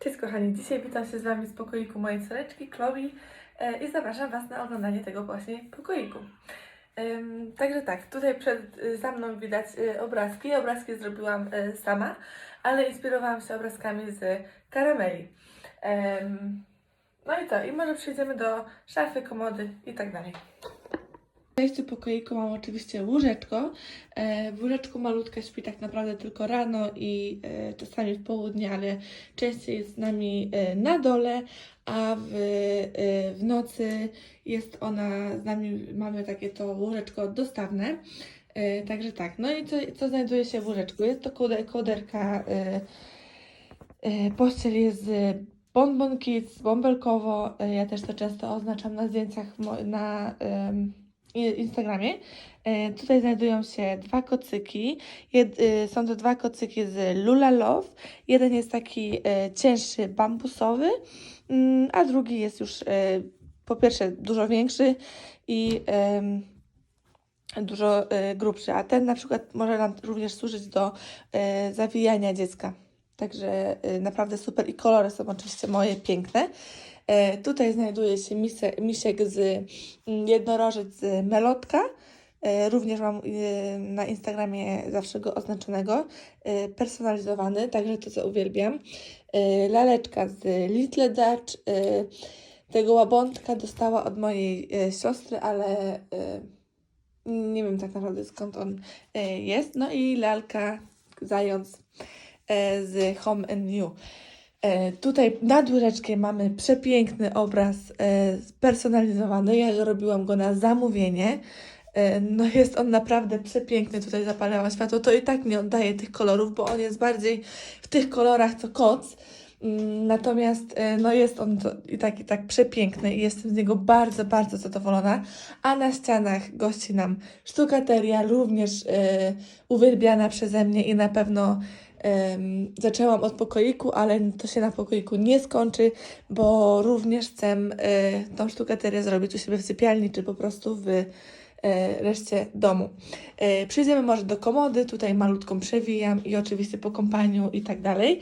Cześć kochani, dzisiaj witam się z Wami z pokoiku mojej córeczki Chloe e, i zapraszam Was na oglądanie tego właśnie pokoiku. Także tak, tutaj przed, y, za mną widać y, obrazki. Obrazki zrobiłam sama, ale inspirowałam się obrazkami z karameli. No i co, i może przejdziemy do szafy, komody i tak dalej. W wejściu pokoiku mam oczywiście łóżeczko. E, W łóżeczku malutka śpi tak naprawdę tylko rano i e, czasami w południe, ale częściej jest z nami e, na dole, a w, w nocy jest ona z nami, mamy takie to łóżeczko dostawne. Także tak, no i co, co znajduje się w łóżeczku? Jest to e, pościel jest z Bonbon Kids, bąbelkowo. Ja też to często oznaczam na zdjęciach na Instagramie. E, Tutaj znajdują się dwa kocyki. Jed, y, są to dwa kocyki z Lula Love. Jeden jest taki e, cięższy, bambusowy, mm, a drugi jest już e, po pierwsze dużo większy i dużo grubszy. A ten na przykład może nam również służyć do zawijania dziecka. Także naprawdę super i kolory są oczywiście moje piękne. E, tutaj znajduje się mise, misiek z mm, jednorożec melotka. E, Również mam e, na Instagramie zawsze go oznaczonego. Personalizowany, także to co uwielbiam. Laleczka z Little Dutch. Tego łabątka dostała od mojej siostry, ale nie wiem tak naprawdę skąd on jest. No i lalka, zając z Home and New. E, Tutaj nad łóżeczkiem mamy przepiękny obraz e, personalizowany. Ja robiłam go na zamówienie. E, No jest on naprawdę przepiękny. Tutaj zapalała światło. To i tak nie oddaje tych kolorów, bo on jest bardziej w tych kolorach co koc. Mm, Natomiast no jest on i tak i tak przepiękny i jestem z niego bardzo, bardzo zadowolona. A na ścianach gości nam sztukateria, również e, uwielbiana przeze mnie i na pewno Em, zaczęłam od pokoiku, ale to się na pokoiku nie skończy, bo również chcę e, tą sztukaterię zrobić u siebie w sypialni, czy po prostu w e, reszcie domu. E, przejdziemy może do komody, tutaj malutką przewijam i oczywiście po kompaniu i tak dalej.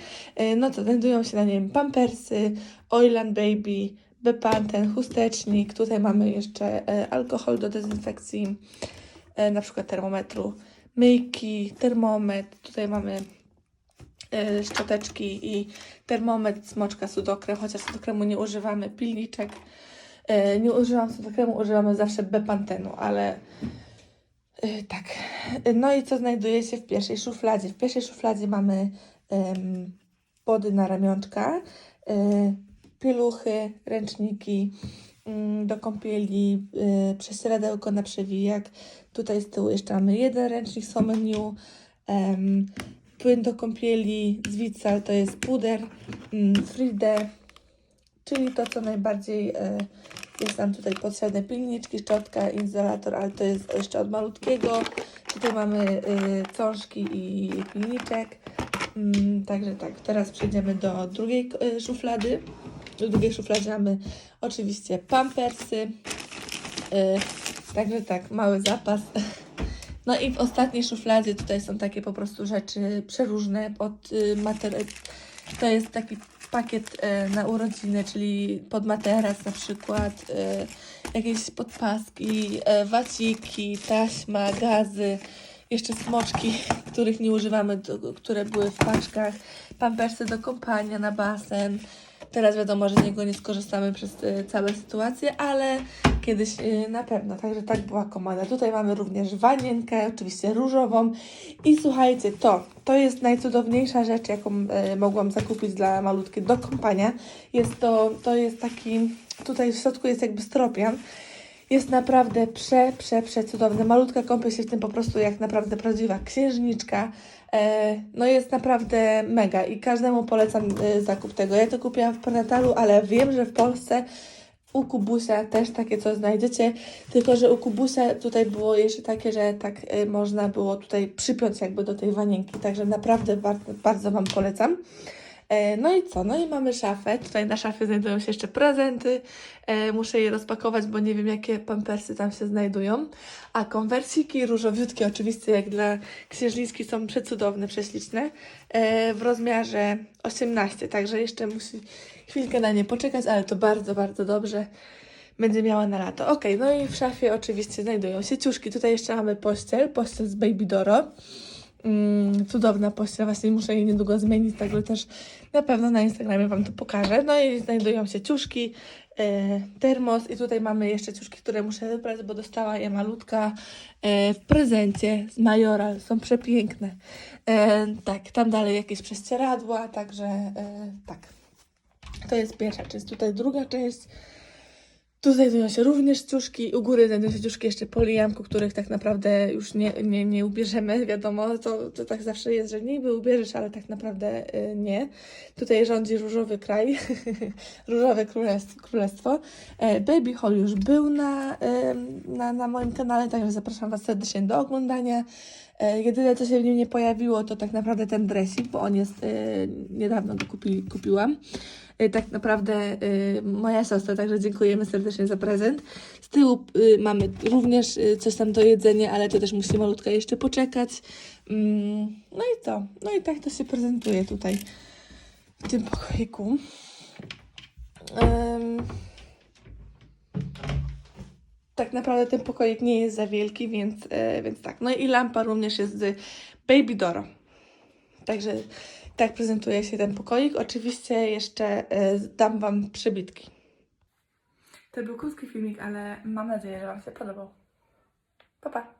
No to znajdują się na nim pampersy, Oiland Baby, Bepanten, chustecznik, tutaj mamy jeszcze alkohol do dezynfekcji, na przykład termometru, myjki, termometr, tutaj mamy szczoteczki i termometr, smoczka, sudokrem, chociaż sudokremu nie używamy, pilniczek. E, nie używam sudokremu, używamy zawsze bepantenu, ale e, tak. No i co znajduje się w pierwszej szufladzie? W pierwszej szufladzie mamy em, pody na ramionczka, pieluchy, ręczniki mm, do kąpieli, e, prześcieradełko na przewijak. Tutaj z tyłu jeszcze mamy jeden ręcznik Someniu, em, płyn do kąpieli z to jest puder, mm, Fride, czyli to co najbardziej e, jest nam tutaj potrzebne, pilniczki, szczotka, izolator, ale to jest jeszcze od malutkiego. Tutaj mamy e, cążki i pilniczek. Mm, Także tak, teraz przejdziemy do drugiej e, szuflady. Do drugiej szuflady mamy oczywiście pampersy. Także tak, mały zapas. No i w ostatniej szufladzie tutaj są takie po prostu rzeczy przeróżne pod y, materac. To jest taki pakiet e, na urodziny, czyli pod materac na przykład, e, jakieś podpaski, e, waciki, taśma, gazy, jeszcze smoczki, których nie używamy, do, które były w paczkach, pampersy do kąpania na basen. Teraz wiadomo, że z niego nie skorzystamy przez e, całe sytuacje, ale kiedyś e, na pewno. Także tak była komanda. Tutaj mamy również wanienkę, oczywiście różową. I słuchajcie, to, to jest najcudowniejsza rzecz, jaką e, mogłam zakupić dla malutki do kąpania. Jest to, to jest taki, tutaj w środku jest jakby stropian. Jest naprawdę prze, prze, prze cudowny. Malutka kąpie się w tym po prostu jak naprawdę prawdziwa księżniczka. E, no jest naprawdę mega i każdemu polecam e, zakup tego. Ja to kupiłam w Prenatalu, ale wiem, że w Polsce u Kubusia też takie coś znajdziecie, tylko że u Kubusia tutaj było jeszcze takie, że tak e, można było tutaj przypiąć jakby do tej wanienki, także naprawdę bardzo Wam polecam. E, no i co? No i mamy szafę. Tutaj na szafie znajdują się jeszcze prezenty. E, muszę je rozpakować, bo nie wiem, jakie pampersy tam się znajdują. A konwersiki różowiutkie, oczywiście, jak dla księżniczki, są przecudowne, prześliczne. E, w rozmiarze 18, także jeszcze musi chwilkę na nie poczekać, ale to bardzo, bardzo dobrze będzie miała na lato. Ok, no i w szafie oczywiście znajdują się ciuszki. Tutaj jeszcze mamy pościel, pościel z Baby Doro. Mm, cudowna pościel, właśnie muszę jej niedługo zmienić, także też na pewno na Instagramie Wam to pokażę. No i znajdują się ciuszki, e, termos i tutaj mamy jeszcze ciuszki, które muszę wybrać, bo dostała je malutka e, w prezencie z Majora. Są przepiękne. E, tak, tam dalej jakieś prześcieradła, także tak. To jest pierwsza część. Tutaj druga część. Tu znajdują się również ciuszki, u góry znajdują się ciuszki jeszcze poliamku, których tak naprawdę już nie, nie, nie ubierzemy, wiadomo, to, to tak zawsze jest, że niby ubierzesz, ale tak naprawdę y, nie. Tutaj rządzi różowy kraj, różowe królestwo. królestwo. Baby Hall już był na, na, na moim kanale, także zapraszam Was serdecznie do oglądania. E, Jedyne, co się w nim nie pojawiło, to tak naprawdę ten dresik, bo on jest, e, niedawno go kupi, kupiłam. E, Tak naprawdę moja siostra, także dziękujemy serdecznie za prezent. Z tyłu mamy również coś tam do jedzenia, ale to też musi malutka jeszcze poczekać. Mm, No i co? No i tak to się prezentuje tutaj w tym pokoiku. Tak naprawdę ten pokoik nie jest za wielki, więc, e, więc tak. No i lampa również jest z Baby Doro. Także tak prezentuje się ten pokoik. Oczywiście jeszcze e, dam Wam przybitki. To był krótki filmik, ale mam nadzieję, że Wam się podobał. Pa, pa!